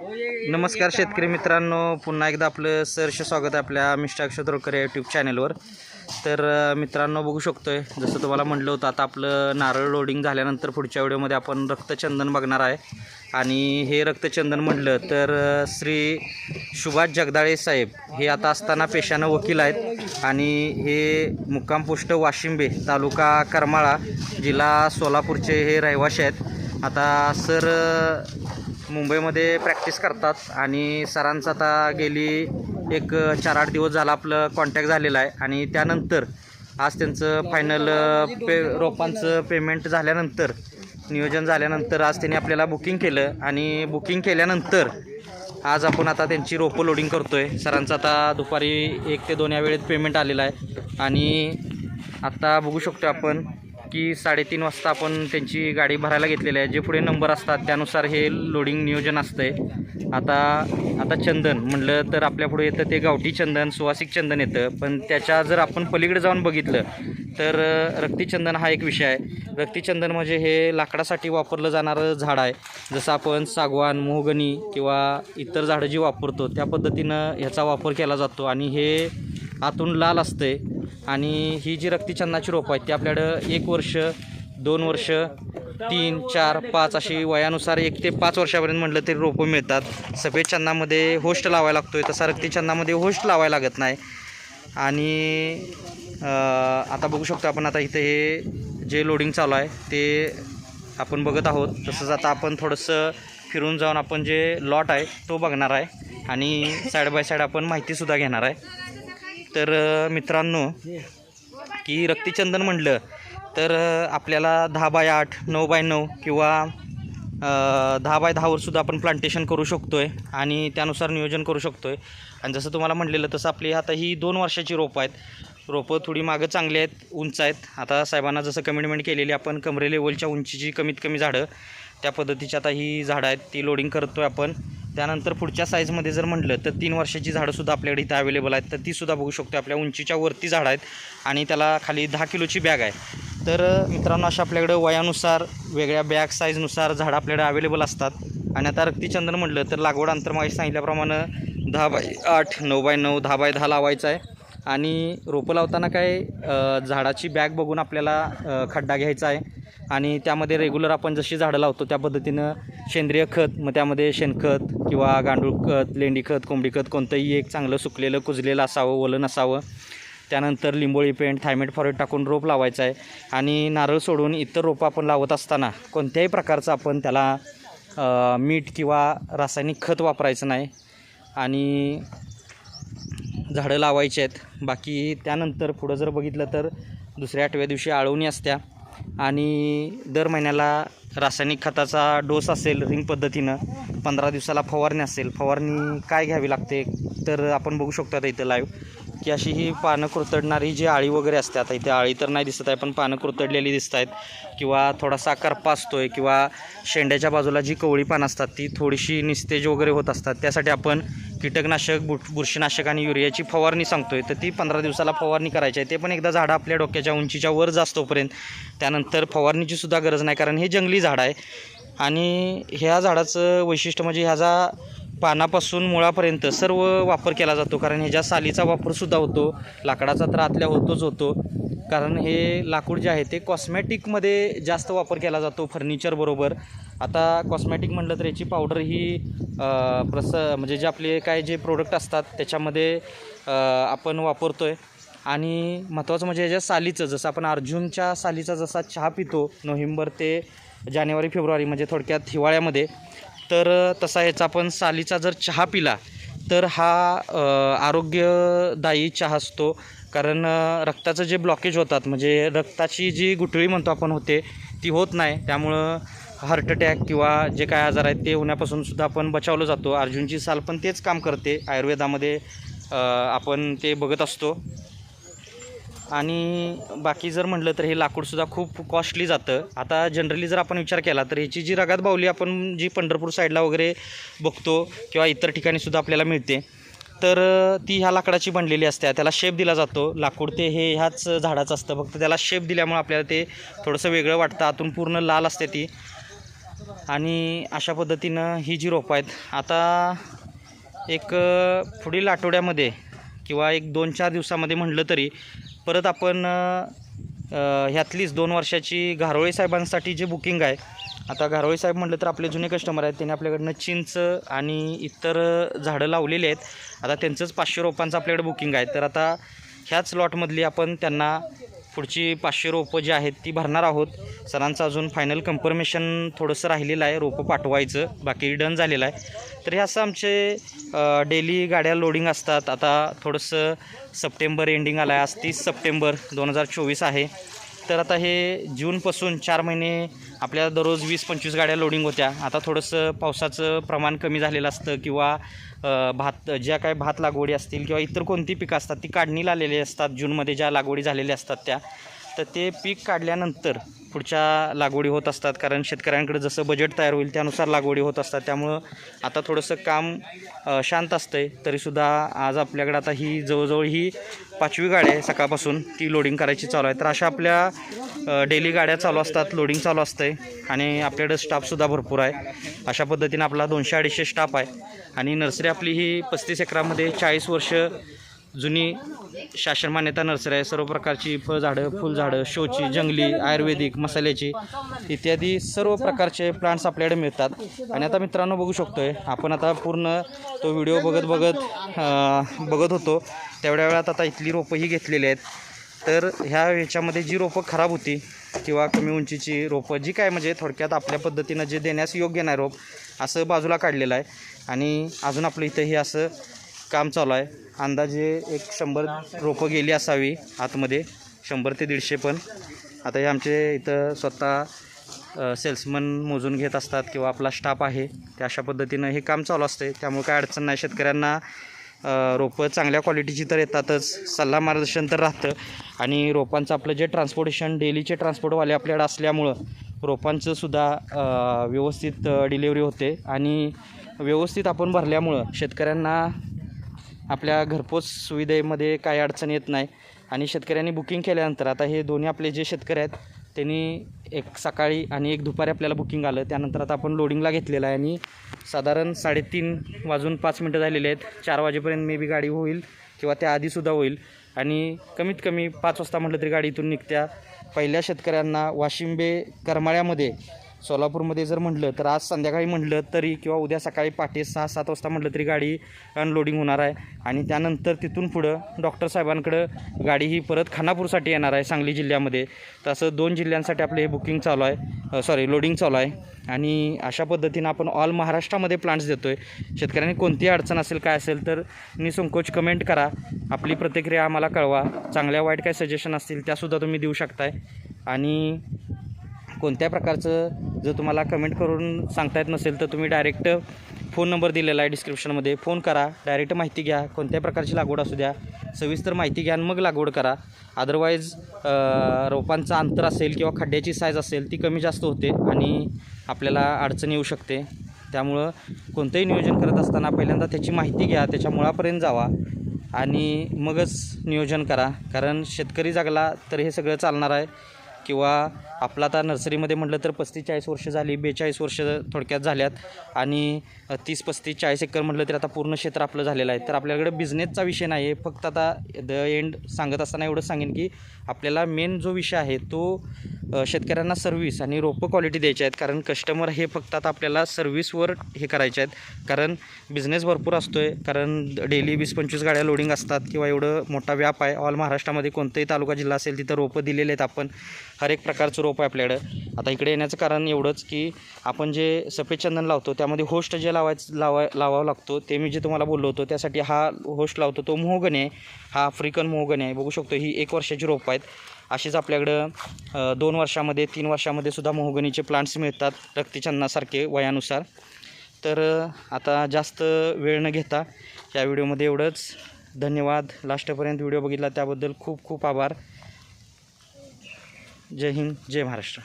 नमस्कार शेतकरी मित्रांनो पुन्हा एकदा आपलं सहर्ष स्वागत आहे आपल्या मिस्टर अक्षतरोकर या यूट्यूब चॅनलवर तर मित्रांनो बघू शकतो आहे जसं तुम्हाला म्हटलं होतं आता आपलं नारळ लोडिंग झाल्यानंतर पुढच्या व्हिडिओमध्ये आपण रक्तचंदन बघणार आहे. आणि हे रक्तचंदन म्हटलं तर श्री सुभाष जगदाळे साहेब हे आता असताना पेशानं वकील आहेत. आणि हे मुक्कामपुष्ट वाशिंबे तालुका करमाळा जिल्हा सोलापूरचे हे रहिवाशी आहेत. आता सर मुंबईमध्ये प्रॅक्टिस करतात आणि सरांचं आता गेली एक चार आठ दिवस झाला आपलं कॉन्टॅक्ट झालेला आहे. आणि त्यानंतर आज त्यांचं फायनल पे रोपांचं पेमेंट झाल्यानंतर नियोजन झाल्यानंतर आज त्यांनी आपल्याला बुकिंग केलं. आणि बुकिंग केल्यानंतर आज आपण आता त्यांची रोपं लोडिंग करतो आहे सरांचं आता दुपारी एक ते दोन या वेळेत पेमेंट आलेलं आहे. आणि आत्ता बघू शकतो आपण की साडेतीन वाजता आपण त्यांची गाडी भरायला घेतलेली आहे. जे पुढे नंबर असतात त्यानुसार हे लोडिंग नियोजन असतंय. आता आता चंदन म्हटलं तर आपल्या पुढे येतं ते गावठी चंदन सुवासिक चंदन येतं. पण त्याच्या जर आपण पलीकडे जाऊन बघितलं तर रक्तीचंदन हा एक विषय आहे. रक्तीचंदन म्हणजे हे लाकडासाठी वापरलं जाणारं झाड आहे. जसं आपण सागवान मोहगणी किंवा इतर झाडं जी वापरतो त्या पद्धतीनं ह्याचा वापर केला जातो. आणि हे आतून लाल असते आणि ही जी रक्तीचंदनाची रोपं आहेत ती आपल्याकडं एक वर्ष दोन वर्ष तीन चार पाच अशी वयानुसार एक ते पाच वर्षापर्यंत म्हटलं तरी रोपं मिळतात. सफेदचंदामध्ये होस्ट लावायला लागतो आहे तसा रक्तीचंदनामध्ये होस्ट लावायला लागत नाही. आणि आता बघू शकतो आपण आता इथे हे जे लोडिंग चालू आहे ते आपण बघत आहोत. तसंच आता आपण थोडंसं फिरून जाऊन आपण जे लॉट आहे तो बघणार आहे. आणि साईड बाय साईड आपण माहितीसुद्धा घेणार आहे. तर मित्रांनो की रक्तीचंदन म्हटलं तर आपल्याला दहा बाय आठ नऊ बाय नऊ किंवा दहा बाय दहावर सुद्धा आपण प्लांटेशन करू शकतो आहे आणि त्यानुसार नियोजन करू शकतो आहे आणि जसं तुम्हाला म्हटलेलं तसं आपली आता ही दोन वर्षाची रोपं आहेत. रोपं थोडी मागं चांगली आहेत उंच आहेत. आता साहेबांना जसं कमिटमेंट केलेली आपण कमरे लेवलच्या उंचीची कमीत कमी झाडं त्या पद्धतीची आता ही झाडं आहेत ती लोडिंग करतो आहे आपण. त्यानंतर पुढच्या साईजमध्ये जर म्हटलं तर तीन वर्षाची झाडंसुद्धा आपल्याकडे इथं अवेलेबल आहेत. तर तीसुद्धा बघू शकतो. आपल्या उंचीच्या वरती झाडं आहेत आणि त्याला खाली दहा किलोची बॅग आहे. तर मित्रांनो अशा आपल्याकडं वयानुसार वेगळ्या बॅग साईजनुसार झाडं आपल्याकडे अवेलेबल असतात. आणि आता रक्तीचंदन म्हटलं तर लागवड अंतरमागे सांगितल्याप्रमाणे दहा बाय आठ नऊ बाय नऊ दहा बाय दहा लावायचं आहे. आणि रोपं लावताना काय झाडाची बॅग बघून आपल्याला खड्डा घ्यायचा आहे. आणि त्यामध्ये रेग्युलर आपण जशी झाडं लावतो त्या पद्धतीनं सेंद्रिय खत मग त्यामध्ये शेणखत किंवा गांडूळ खत लेंडी खत कोंबडी खत कोणतंही एक चांगलं सुकलेलं कुजलेलं असावं वलन नसावं त्यानंतर लिंबोळी पेंट थायमेट फॉरेट टाकून रोप लावायचं आहे. आणि नारळ सोडून इतर रोपं आपण लावत असताना कोणत्याही प्रकारचं आपण त्याला मीठ किंवा रासायनिक खत वापरायचं नाही. आणि झाडं लावायची आहेत. बाकी त्यानंतर पुढं जर बघितलं तर दुसऱ्या आठव्या दिवशी आळवणी असत्या. आणि दर महिन्याला रासायनिक खताचा डोस असेल रिंग पद्धतीनं पंधरा दिवसाला फवारणी असेल फवारणी काय घ्यावी लागते तर आपण बघू शकतो आता इथं लाईव्ह की अशी ही पानं कुरतडणारी जी आळी वगैरे असते आता इथे आळी तर नाही दिसत आहे पण पानं कुरतडलेली दिसत आहेत. किंवा थोडासा करपा असतोय किंवा शेंड्याच्या बाजूला जी कवळी पानं असतात ती थोडीशी निस्तेज वगैरे होत असतात. त्यासाठी आपण कीटकनाशक बुर बुरशीनाशक आणि युरियाची फवारणी सांगतोय. तर ती पंधरा दिवसाला फवारणी करायची आहे. ते पण एकदा झाडं आपल्या डोक्याच्या उंचीच्या वर जास्तोपर्यंत त्यानंतर फवारणीची सुद्धा गरज नाही कारण हे जंगली झाड आहे. आणि ह्या झाडाचं वैशिष्ट्य म्हणजे ह्याचा पानापासून मुळापर्यंत सर्व वापर केला जातो. कारण ह्याच्या सालीचा वापरसुद्धा होतो लाकडाचा तर आतल्या होतोच होतो. कारण हे लाकूड जे आहे ते कॉस्मॅटिकमध्ये जास्त वापर केला जातो फर्निचरबरोबर आता कॉस्मॅटिक म्हटलं तर याची पावडर ही प्रस म्हणजे जे आपले काय जे प्रोडक्ट असतात त्याच्यामध्ये आपण वापरतो आहे आणि महत्त्वाचं म्हणजे याच्या सालीचं जसं आपण अर्जुनच्या सालीचा जसा चहा पितो नोव्हेंबर ते जानेवारी फेब्रुवारी म्हणजे थोडक्यात हिवाळ्यामध्ये तर तसा ह्याचा आपण सालीचा जर चहा पिला तर हा आरोग्यदायी चहा असतो. कारण रक्ताचं जे ब्लॉकेज होतात म्हणजे रक्ताची जी गुठळी म्हणतो आपण होते ती होत नाही. त्यामुळं हार्ट अटॅक किंवा जे काय आजार आहेत ते होण्यापासून सुद्धा आपण बचावलं जातो. अर्जुनची साल पण तेच काम करते. आयुर्वेदामध्ये आपण ते बघत असतो. आणि बाकी जर म्हटलं तर हे लाकूडसुद्धा खूप कॉस्टली जातं. आता जनरली जर आपण विचार केला तर ह्याची जी रगात बावली आपण जी पंढरपूर साईडला वगैरे बघतो किंवा इतर ठिकाणीसुद्धा आपल्याला मिळते तर ती ह्या लाकडाची बनलेली असते. त्याला शेप दिला जातो. लाकूड ते हे ह्याच झाडाचं असतं. फक्त त्याला शेप दिल्यामुळे आपल्याला ते थोडंसं वेगळं वाटतं. आतून पूर्ण लाल असते ती. आणि अशा पद्धतीनं ही जी रोपं आहेत आता एक पुढील आठवड्यामध्ये किंवा एक दोन चार दिवसामध्ये म्हटलं तरी परत आपण ह्यातलीच दोन वर्षाची घारोळे साहेबांसाठी जे बुकिंग आहे आता घारोळे साहेब म्हटलं तर आपले जुने कस्टमर आहेत त्यांनी आपल्याकडनं चिंच आणि इतर झाडं लावलेली आहेत. आता त्यांचंच पाचशे रोपांचं आपल्याकडे बुकिंग आहे. तर आता ह्याच लॉटमधली आपण त्यांना पुढची पाचशे रोपं जी आहेत ती भरणार आहोत. सरांचं अजून फायनल कन्फर्मेशन थोडंसं राहिलेलं आहे रोपं पाठवायचं बाकी डन झालेलं आहे. तर हे असं आमचे डेली गाड्या लोडिंग असतात. आता थोडंसं सप्टेंबर एंडिंग आलं आहे आज तीस सप्टेंबर दोन हजार चोवीस आहे. तर आता हे जूनपासून चार महिने आपल्या दररोज वीस पंचवीस गाड्या लोडिंग होत्या. आता थोडंसं पावसाचं प्रमाण कमी झालेलं असतं किंवा भात ज्या काय भात लागवडी असतील किंवा इतर कोणती पिकं असतात ती काढणीला आलेली असतात जूनमध्ये ज्या लागवडी झालेल्या असतात त्या. तर ते पीक काढल्यानंतर पुढच्या लागवडी होत असतात. कारण शेतकऱ्यांकडे जसं बजेट तयार होईल त्यानुसार लागवडी होत असतात. त्यामुळं आता थोडंसं काम शांत असतं आहे तरीसुद्धा आज आपल्याकडे आता ही जवळजवळ ही पाचवी गाडी आहे सकाळपासून. ती लोडिंग करायची चालू आहे. तर अशा आपल्या डेली गाड्या चालू असतात लोडिंग चालू असतं आहे आणि आपल्याकडे स्टाफसुद्धा भरपूर आहे. अशा पद्धतीने आपला दोनशे अडीचशे स्टाफ आहे. आणि नर्सरी आपली ही पस्तीस एकरामध्ये चाळीस वर्ष जुनी शासन मान्यता नर्सरी आहे. सर्व प्रकारची फळझाडं फुलझाडं शोची जंगली आयुर्वेदिक मसाल्याची इत्यादी सर्व प्रकारचे प्लांट्स आपल्याकडे मिळतात. आणि आता मित्रांनो बघू शकतो आहे आपण आता पूर्ण तो व्हिडिओ बघत बघत बघत होतो. तेवढ्या वेळात आता इथली रोपंही घेतलेली आहेत. तर ह्या ह्याच्यामध्ये जी रोपं खराब होती किंवा कमी उंचीची रोपं जी काय म्हणजे थोडक्यात आपल्या पद्धतीनं जे देण्यास योग्य नाही रोप असं बाजूला काढलेलं आहे. आणि अजून आपलं इथं हे असं काम चालू आहे. अंदाजे एक शंभर रोपं गेली असावी आतमध्ये. शंभर ते दीडशे पण. आता हे आमचे इथं स्वतः सेल्समन मोजून घेत असतात किंवा आपला स्टाफ आहे ते अशा पद्धतीनं हे काम चालू असते त्यामुळे काय अडचण नाही. शेतकऱ्यांना रोपं चांगल्या क्वालिटीची तर येतातच. सल्ला मार्गदर्शन तर राहतं. आणि रोपांचं आपलं जे ट्रान्सपोर्टेशन डेलीचे ट्रान्सपोर्टवाले आपल्याकडे असल्यामुळं रोपांचं सुद्धा व्यवस्थित डिलेवरी होते. आणि व्यवस्थित आपण भरल्यामुळं शेतकऱ्यांना आपल्या घरपोच सुविधेमध्ये काही अडचण येत नाही. आणि शेतकऱ्यांनी बुकिंग केल्यानंतर आता हे दोन्ही आपले जे शेतकरी आहेत त्यांनी एक सकाळी आणि एक दुपारी आपल्याला बुकिंग आलं. त्यानंतर आता आपण लोडिंगला घेतलेलं आहे आणि साधारण साडेतीन वाजून पाच मिनटं झालेले आहेत. चार वाजेपर्यंत मे बी गाडी होईल किंवा त्या आधीसुद्धा होईल. आणि कमीत कमी पाच वाजता म्हटलं तरी गाडी इथून निघत्या. पहिल्या शेतकऱ्यांना वाशिंबे करमाळ्यामध्ये सोलापूरमध्ये जर म्हटलं तर आज संध्याकाळी म्हटलं तरी किंवा उद्या सकाळी पहाटे सहा सात वाजता म्हटलं तरी गाडी अनलोडिंग होणार आहे. आणि त्यानंतर तिथून पुढं डॉक्टर साहेबांकडं गाडी ही परत खानापूरसाठी येणार आहे सांगली जिल्ह्यामध्ये. तसं दोन जिल्ह्यांसाठी आपलं हे बुकिंग चालू आहे. सॉरी लोडिंग चालू आहे. आणि अशा पद्धतीनं आपण ऑल महाराष्ट्रामध्ये प्लांट्स देतो आहे शेतकऱ्यांनी कोणतीही अडचण असेल काय असेल तर निसंकोच कमेंट करा. आपली प्रतिक्रिया आम्हाला कळवा. चांगल्या वाईट काय सजेशन असतील त्यासुद्धा तुम्ही देऊ शकताय. आणि कोणत्या प्रकारचं जर तुम्हाला कमेंट करून सांगता येत नसेल तर तुम्ही डायरेक्ट फोन नंबर दिलेला आहे डिस्क्रिप्शनमध्ये फोन करा डायरेक्ट माहिती घ्या. कोणत्या प्रकारची लागवड असू द्या सविस्तर माहिती घ्या आणि मग लागवड करा. अदरवाईज रोपांचं अंतर असेल किंवा खड्ड्याची साईज असेल ती कमी जास्त होते आणि आपल्याला अडचण येऊ शकते. त्यामुळं कोणतंही नियोजन करत असताना पहिल्यांदा त्याची माहिती घ्या त्याच्या मुळापर्यंत जावा आणि मगच नियोजन करा. कारण शेतकरी जागला तर हे सगळं चालणार आहे. किंवा आपला आता नर्सरीमध्ये म्हटलं तर पस्तीस चाळीस वर्ष झाली बेचाळीस वर्ष थोडक्यात झाल्यात. आणि तीस पस्तीस चाळीस एकर म्हटलं तर आता पूर्ण क्षेत्र आपलं झालेलं आहे. तर आपल्याकडे बिझनेसचा विषय नाही आहे फक्त आता द एंड सांगत असताना एवढं सांगेन की आपल्याला मेन जो विषय आहे तो शेतकऱ्यांना सर्व्हिस आणि रोपं क्वालिटी द्यायचे आहेत. कारण कस्टमर हे फक्त आता आपल्याला सर्व्हिसवर हे करायचे आहेत. कारण बिझनेस भरपूर असतो आहे कारण डेली वीस पंचवीस गाड्या लोडिंग असतात किंवा एवढं मोठा व्याप आहे. ऑल महाराष्ट्रामध्ये कोणताही तालुका जिल्हा असेल तिथं रोपं दिलेले आहेत आपण. हर एक प्रकारचं रोप आहे आपल्याकडं. आता इकडे येण्याचं कारण एवढंच की आपण जे सफेद चंदन लावतो त्यामध्ये होस्ट जे लावायचं लावा लावावं लागतो ते मी जे तुम्हाला बोललो होतो त्यासाठी हा होस्ट लावतो तो मोहगणी आहे हा आफ्रिकन मोहगणी आहे बघू शकतो ही एक वर्षाची रोपं आहेत. असेच आपल्याकडं दोन वर्षामध्ये तीन वर्षामध्ये सुद्धा मोहगणीचे प्लांट्स मिळतात रक्तीचंदनासारखे वयानुसार. तर आता जास्त वेळ न घेता या व्हिडिओमध्ये एवढंच. धन्यवाद. लास्टपर्यंत व्हिडिओ बघितला त्याबद्दल खूप खूप आभार. जय हिंद जय महाराष्ट्र.